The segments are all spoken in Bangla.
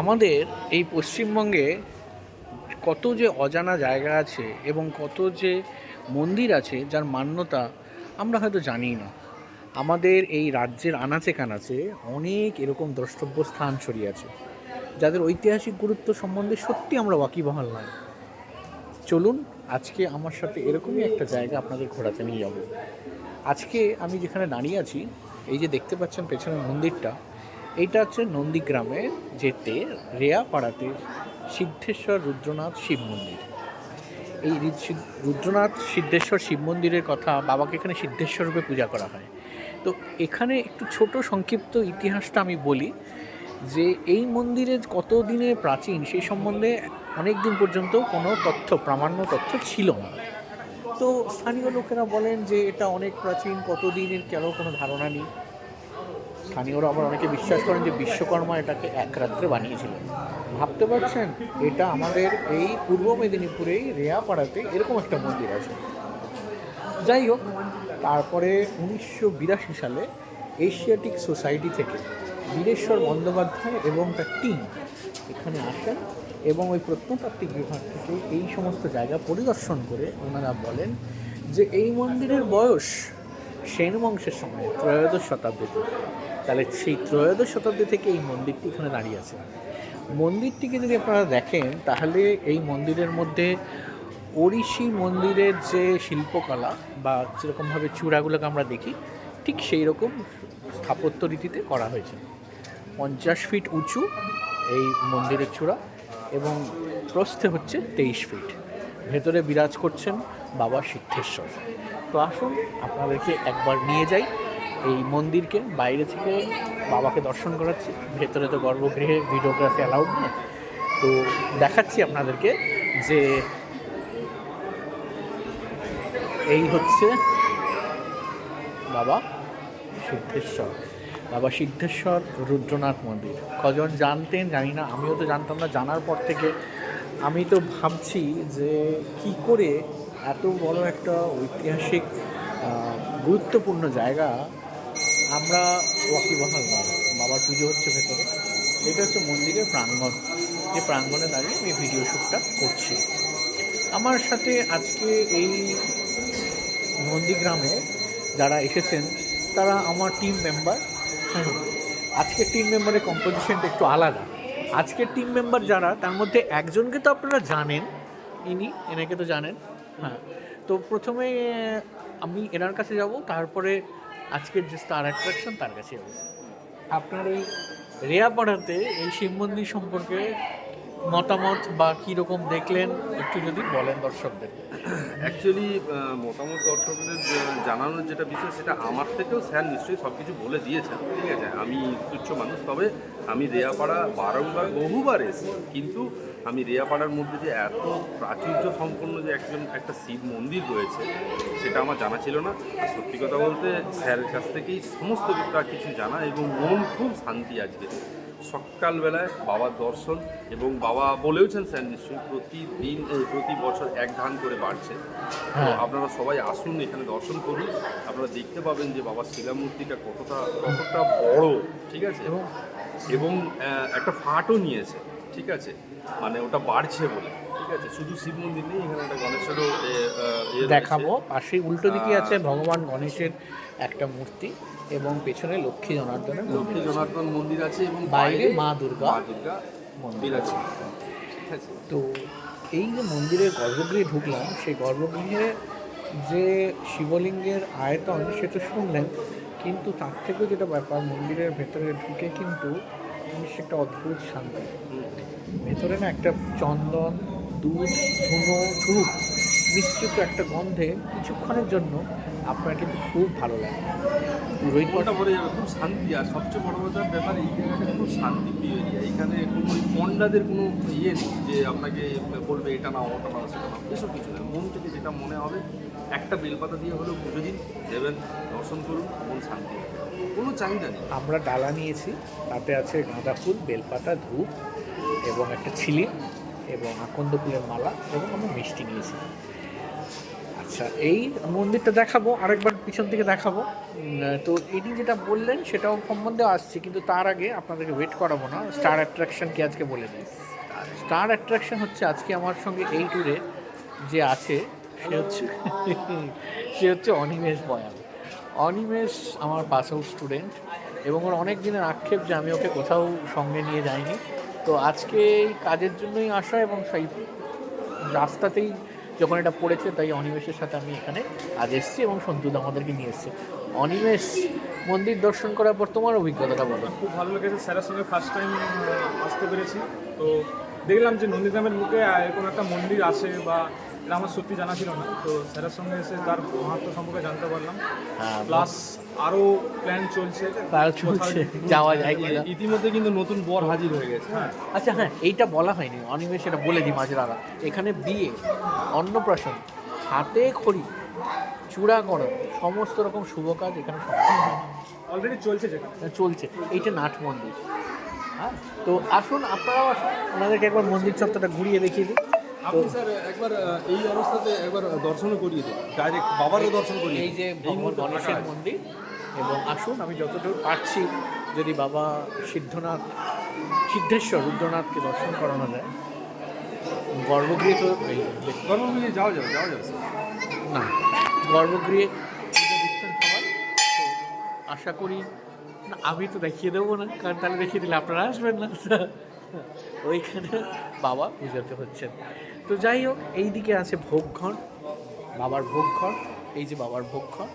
আমাদের এই পশ্চিমবঙ্গে কত যে অজানা জায়গা আছে এবং কত যে মন্দির আছে যার মান্যতা আমরা হয়তো জানি না। আমাদের এই রাজ্যের আনাচে কানাচে অনেক এরকম দ্রষ্টব্য স্থান ছড়িয়ে আছে, যাদের ঐতিহাসিক গুরুত্ব সম্বন্ধে সত্যি আমরা ওয়াকিবহাল নয়। চলুন, আজকে আমার সাথে এরকমই একটা জায়গা আপনাদের ঘোরাতে নিয়ে যাব। আজকে আমি যেখানে দাঁড়িয়ে আছি, এই যে দেখতে পাচ্ছেন পেছনের মন্দিরটা এইটা হচ্ছে নন্দীগ্রামের যেতে রেয়াপাড়াতে সিদ্ধেশ্বর রুদ্রনাথ শিব মন্দির। এই রুদ্রনাথ সিদ্ধেশ্বর শিব মন্দিরের কথা বাবাকে এখানে সিদ্ধেশ্বর রূপে পূজা করা হয়। তো এখানে একটু ছোট সংক্ষিপ্ত ইতিহাসটা আমি বলি যে এই মন্দিরের কত দিনের প্রাচীন সেই সম্বন্ধে অনেক দিন পর্যন্ত কোনো তথ্য, প্রামাণ্য তথ্য ছিল না। তো স্থানীয় লোকেরা বলেন যে এটা অনেক প্রাচীন কতদিনের কেন কোনো ধারণা নেই। স্থানীয়রা আবার অনেকে বিশ্বাস করেন যে বিশ্বকর্মা এটাকে এক রাত্রে বানিয়েছিলেন ভাবতে পারছেন? এটা আমাদের এই পূর্ব মেদিনীপুরেই রেয়াপাড়াতে এরকম একটা মন্দির আছে। যাই হোক, তারপরে উনিশশো বিরাশি সালে এশিয়াটিক সোসাইটি থেকে বীরেশ্বর বন্দ্যোপাধ্যায় এবং তার টিম এখানে আসেন এবং ওই প্রত্নতাত্ত্বিক বিভাগ থেকে এই সমস্ত জায়গা পরিদর্শন করে ওনারা বলেন যে এই মন্দিরের বয়স সেন বংশের সময়, ত্রয়োদশ শতাব্দীতে। তাহলে সেই ত্রয়োদশ শতাব্দী থেকে এই মন্দিরটি এখানে দাঁড়িয়ে আছে। মন্দিরটিকে যদি আপনারা দেখেন, তাহলে এই মন্দিরের মধ্যে ওড়িশি মন্দিরের যে শিল্পকলা বা যেরকমভাবে চূড়াগুলোকে আমরা দেখি, ঠিক সেই রকম স্থাপত্য রীতিতে করা হয়েছে। পঞ্চাশ ফিট উঁচু এই মন্দিরের চূড়া এবং প্রস্থে হচ্ছে তেইশ ফিট। ভেতরে বিরাজ করছেন বাবা সিদ্ধেশ্বর। তো আসুন, আপনাদেরকে একবার নিয়ে যাই। এই মন্দিরকে বাইরে থেকে বাবাকে দর্শন করাচ্ছি। ভেতরে তো গর্ভগৃহে ভিডিওগ্রাফি অ্যালাউড নয় তো দেখাচ্ছি আপনাদেরকে যে এই হচ্ছে বাবা সিদ্ধেশ্বর। বাবা সিদ্ধেশ্বর রুদ্রনাথ মন্দির। কজন জানতেন জানি না, আমিও তো জানতাম না। জানার পর থেকে আমি তো ভাবছি যে কি করে এত বড় একটা ঐতিহাসিক গুরুত্বপূর্ণ জায়গা আমরা ওয়াকিবহাল নয় বাবার পুজো হচ্ছে ভেতরে। এটা হচ্ছে মন্দিরের প্রাঙ্গণ। যে প্রাঙ্গণে দাঁড়িয়ে আমি ভিডিও শ্যুটটা করছি। আমার সাথে আজকে এই নন্দীগ্রামে যারা এসেছেন, তারা আমার টিম মেম্বার আজকের টিম মেম্বারের কম্পোজিশনটা একটু আলাদা। আজকের টিম মেম্বার যারা, তার মধ্যে একজনকে তো আপনারা জানেন। ইনি, এনাকে তো জানেন। হ্যাঁ। তো প্রথমে আমি এনার কাছে যাব, তারপরে আজকের যে স্টার অ্যাট্রাকশন তার কাছে যাব। আপনার এই রেয়াপাড়াতে এই শিব মন্দির সম্পর্কে মতামত বা কীরকম দেখলেন, একটু যদি বলেন দর্শকদের। অ্যাকচুয়ালি মতামত দর্শকদের জানানোর যেটা বিষয়, সেটা আমার থেকেও স্যার নিশ্চয়ই সব কিছু বলে দিয়েছেন, ঠিক আছে? আমি তুচ্ছ মানুষ, তবে আমি রেয়াপাড়া বারংবার বহুবার এসেছি। কিন্তু আমি রেয়াপাড়ার মধ্যে যে এত প্রাচুর্য সম্পন্ন যে একজন একটা শিব মন্দির রয়েছে সেটা আমার জানা ছিল না। আর সত্যি কথা বলতে স্যারের কাছ থেকেই সমস্ত কিছু জানা এবং মন খুব শান্তি আজকে। সকালবেলায় বাবার দর্শন এবং বাবা বলেওছেন স্যার নিশ্চয়ই প্রতিদিন প্রতি বছর এক ধান করে বাড়ছে। তো হ্যাঁ। আপনারা সবাই আসুন এখানে দর্শন করুন। আপনারা দেখতে পাবেন যে বাবার শিলামূর্তিটা কতটা কতটা বড় ঠিক আছে? এবং এবং একটা ফাটও নিয়েছে। ঠিক আছে? মানে ওটা বাড়ছে বলে ঠিক আছে? শুধু শিব মন্দির নেই এখানে একটা গণেশেরও। দেখাবো। পাশে উল্টো দিকে আছে ভগবান গণেশের একটা মূর্তি এবং পেছনে লক্ষ্মী জনার্দনের লক্ষ্মী জনার্দন মন্দির আছে এবং বাইরে মা দুর্গা দুর্গা মন্দির আছে। ঠিক আছে? তো এই যে মন্দিরের গর্ভগৃহে ঢুকলাম সেই গর্ভগৃহে যে শিবলিঙ্গের আয়তন সে তো শুনলেন কিন্তু তার থেকেও যেটা ব্যাপার মন্দিরের ভেতরে ঢুকে কিন্তু জিনিস একটা অদ্ভুত শান্তি। ভেতরে না একটা চন্দন দুধ ধুনো ধূপ মিশ্রিত একটা গন্ধে কিছুক্ষণের জন্য আপনার কিন্তু খুব ভালো লাগে। পুরোই মনটা ভরে যাবে খুব শান্তি। আর সবচেয়ে বড় কথা ব্যাপার এই জায়গাটা খুব শান্তিপ্রিয় এরিয়া এখানে কোনো ওই পন্ডাদের কোনো ইয়ে নেই যে আপনাকে বলবে এটা নাও ওটা নাও সেটা নাও। এসব কিছু নেই। মন থেকে যেটা মনে হবে একটা বেলপাতা দিয়ে হলেও পুজো দিন দেবেন দর্শন করুন মন শান্তি কোনো চাহিদা নেই। আমরা ডালা নিয়েছি তাতে আছে গাঁদা ফুল বেলপাতা ধূপ এবং একটা ছিলি এবং আকন্দ ফুলের মালা এবং আমরা মিষ্টি নিয়েছি। আচ্ছা এই মন্দিরটা দেখাবো আরেকবার পিছন থেকে দেখাবো। তো এটি যেটা বললেন সেটাও সম্বন্ধে আসছে কিন্তু তার আগে আপনাদেরকে ওয়েট করাবো না। স্টার অ্যাট্রাকশন কি আজকে বলে দিই স্টার অ্যাট্রাকশন হচ্ছে আজকে আমার সঙ্গে এই ট্যুরে যে আছে সে হচ্ছে সে হচ্ছে অনিমেষ বয়াল অনিমেষ আমার পাস আউট স্টুডেন্ট এবং ওর অনেক দিনের আক্ষেপ যে আমি ওকে কোথাও সঙ্গে নিয়ে যাইনি। তো আজকে এই কাজের জন্যই আসা এবং সেই রাস্তাতেই যখন এটা পড়েছে, তাই অনিমেষের সাথে আমি এখানে আজ এসেছি এবং সন্তুদ আমাদেরকে নিয়ে এসছে। অনিমেষ, মন্দির দর্শন করার পর তোমার অভিজ্ঞতাটা বলো। খুব ভালো লেগেছে, স্যারের সঙ্গে ফার্স্ট টাইম আসতে পেরেছি। তো দেখলাম যে নন্দীগ্রামের মুখে এরকম একটা মন্দির আছে বা এটা আমার সত্যি জানা ছিল না। তো স্যারের সঙ্গে এসে তার মাহাত্ম সম্পর্কে জানতে পারলাম। হ্যাঁ, প্লাস আরও প্ল্যান চলছে। তার চলছে। যাওয়া যায় কিনা। ইতিমধ্যে কিন্তু নতুন বর হাজির হয়ে গেছে। হ্যাঁ। আচ্ছা হ্যাঁ এইটা বলা হয়নি। অনিমেষ এটা বলে দিই মাঝরারা এখানে বিয়ে অন্নপ্রাশন হাতে খড়ি চূড়া করা সমস্ত রকম শুভ কাজ এখানে অলরেডি চলছে যেটা। চলছে। এইটা নাট মন্দির। হ্যাঁ তো আসুন আপনারাও আসুন। ওনাদেরকে একবার মন্দির চত্বরটা ঘুরিয়ে দেখিয়ে দিই। আপনি স্যার একবার এই অবস্থাতে একবার দর্শনও করিয়ে দিন। ডাইরেক্ট বাবারও দর্শন করিয়ে এই যে গণেশের মন্দির এবং আসুন আমি যতটুকু পারছি যদি বাবা সিদ্ধনাথ সিদ্ধেশ্বর রুদ্রনাথকে দর্শন করানো যায়। গর্ভগৃহে তো গর্ভগৃহে যাওয়া যাবে যাওয়া যাবে না গর্ভগৃহে আশা করি না আমি তো দেখিয়ে দেবো না কারণ তাহলে দেখিয়ে দিলে আপনারা আসবেন না ওইখানে বাবা পুজোতে হচ্ছেন। তো যাই হোক, এই দিকে আছে ভোগঘর, বাবার ভোগঘর, এই যে বাবার ভোগঘর,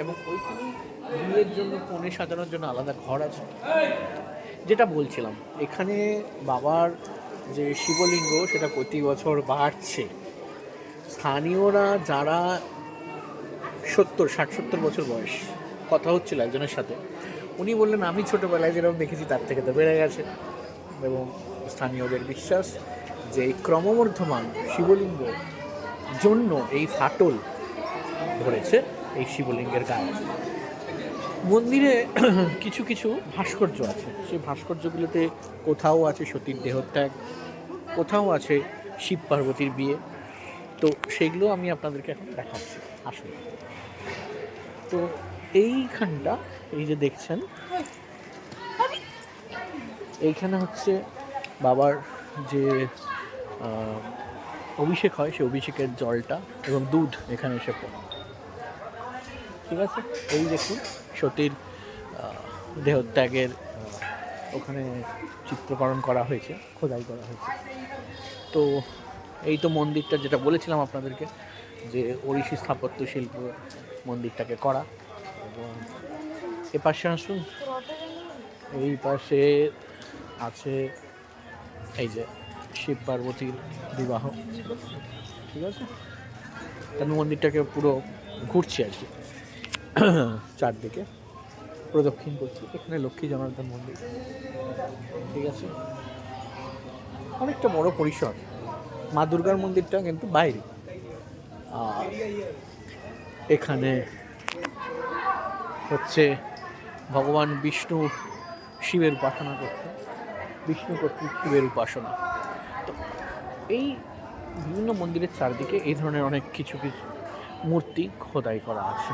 এবং ওইখানে বিয়ের জন্য, কনে সাজানোর জন্য আলাদা ঘর আছে। যেটা বলছিলাম, এখানে বাবার যে শিবলিঙ্গ, সেটা প্রতি বছর বাড়ছে। স্থানীয়রা যারা সত্তর, ষাট, সত্তর বছর বয়স, কথা হচ্ছিল একজনের সাথে, উনি বললেন, আমি ছোটোবেলায় যেরকম দেখেছি, তার থেকে তো বেড়ে গেছে। এবং স্থানীয়দের বিশ্বাস যে এই ক্রমবর্ধমান শিবলিঙ্গ জন্য এই ফাটল ধরেছে এই শিবলিঙ্গের গায়ে। মন্দিরে কিছু কিছু ভাস্কর্য আছে। সেই ভাস্কর্যগুলোতে কোথাও আছে সতীর দেহত্যাগ, কোথাও আছে শিব পার্বতীর বিয়ে। তো সেগুলো আমি আপনাদেরকে এখন দেখাচ্ছি। আসুন। তো এইখানটা, এই যে দেখছেন, এইখানে হচ্ছে বাবার যে অভিষেক হয় সেই অভিষেকের জলটা এবং দুধ এখানে এসে পড়ে। ঠিক আছে? এই দেখুন, সতীর দেহত্যাগের ওখানে চিত্রকরণ করা হয়েছে, খোদাই করা হয়েছে। তো এই তো মন্দিরটা যেটা বলেছিলাম আপনাদেরকে, যে ওড়িশি স্থাপত্য শিল্প মন্দিরটাকে করা। এবং এ পাশে আসুন, এই পাশে আছে, এই যে শিব পার্বতীর বিবাহ, ঠিক আছে? আমি মন্দিরটাকে পুরো ঘুরছি আর কি, চারদিকে, প্রদক্ষিণ করছি। এখানে লক্ষ্মী জনার্দন মন্দির, ঠিক আছে? অনেকটা বড় পরিসর। মা দুর্গার মন্দিরটা কিন্তু বাইরে। আর এখানে হচ্ছে ভগবান বিষ্ণু শিবের উপাসনা করতে, বিষ্ণু কর্তৃক শিবের উপাসনা। এই বিভিন্ন মন্দিরের চারদিকে এই ধরনের অনেক কিছু কিছু মূর্তি খোদাই করা আছে।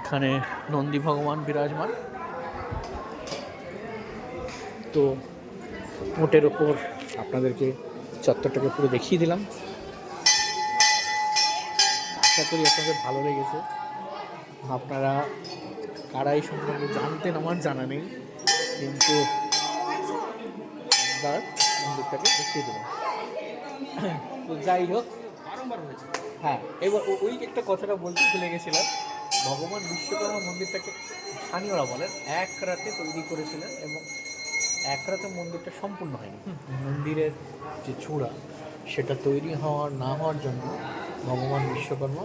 এখানে নন্দী ভগবান বিরাজমান। তো মোটের ওপর আপনাদেরকে চত্বরটাকে পুরো দেখিয়ে দিলাম। আশা করি আপনাদের ভালো লেগেছে। আপনারা কারা এই সম্পর্কে জানতেন আমার জানা নেই। কিন্তু একবার মন্দিরটাকে দেখিয়ে দিলাম তো যাই হোক হ্যাঁ। এবার ওই একটা কথাটা বলতে ভুলে গেছিলাম। ভগবান বিশ্বকর্মা মন্দিরটাকে স্থানীয়রা বলেন এক রাতে তৈরি করেছিলেন এবং এক রাতে মন্দিরটা সম্পূর্ণ হয়নি। মন্দিরের যে চূড়া সেটা তৈরি হওয়ার না হওয়ার জন্য ভগবান বিশ্বকর্মা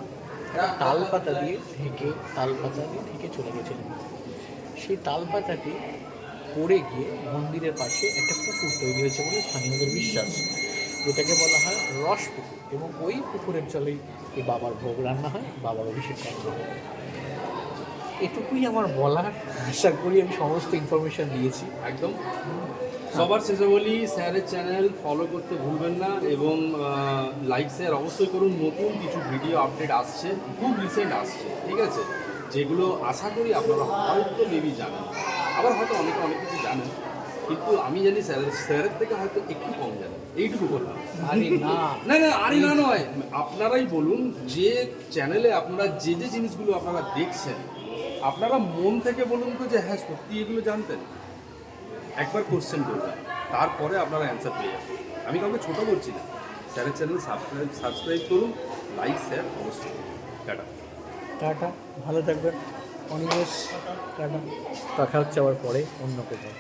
তাল পাতা দিয়ে ঢেকে তাল পাতা দিয়ে ঢেকে চলে গেছিলেন। সেই তাল পাতাটি পড়ে গিয়ে মন্দিরের পাশে একটা পুকুর তৈরি হয়েছে বলে স্থানীয়দের বিশ্বাস। যেটাকে বলা হয় রস পুকুর এবং ওই পুকুরের জলেই এই বাবার ভোগ রান্না হয়, বাবার অভিষেক করা হয়। এটুকুই আমার বলার। আশা করি আমি সমস্ত ইনফরমেশান দিয়েছি। একদম। সবার শেষে বলি, স্যারের চ্যানেল ফলো করতে ভুলবেন না এবং লাইক শেয়ার অবশ্যই করুন। নতুন কিছু ভিডিও আপডেট আসছে, খুব রিসেন্ট আসছে, ঠিক আছে? যেগুলো আশা করি আপনারা হয়তো মেবি জানেন। আবার হয়তো অনেকে অনেক কিছু জানেন। কিন্তু আমি জানি স্যারের স্যারের থেকে হয়তো একটু কম জানেন। এইটুকু বললাম। না। না না আরে না নয়। আপনারাই বলুন যে চ্যানেলে আপনারা যে যে জিনিসগুলো আপনারা দেখছেন আপনারা মন থেকে বলুন তো যে হ্যাঁ সত্যি এগুলো জানতেন। একবার কোশ্চেন করবেন। তারপরে আপনারা অ্যান্সার পেয়ে যাবেন। আমি কাউকে ছোটো বলছি না। স্যারের চ্যানেল সাবস্ক্রাইব সাবস্ক্রাইব করুন। লাইক শেয়ার অবশ্যই। টাটা। টাটা। ভালো থাকবেন। অনিমেষ দেখা হচ্ছে আবার পরে অন্য কোথাও।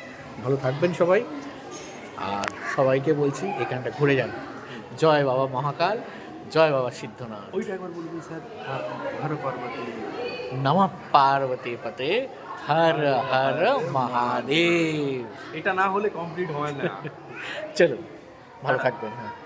ভালো থাকবেন সবাই। আর সবাইকে বলছি এখানটা ঘুরে যান। জয় বাবা মহাকাল জয় বাবা সিদ্ধনাথ। ওইটা একবার বলবেন স্যার হর পার্বতী। নমঃ পার্বতী পতে হর হর মহাদেব। এটা না হলে কমপ্লিট হয় না। চলো ভালো থাকবেন হ্যাঁ।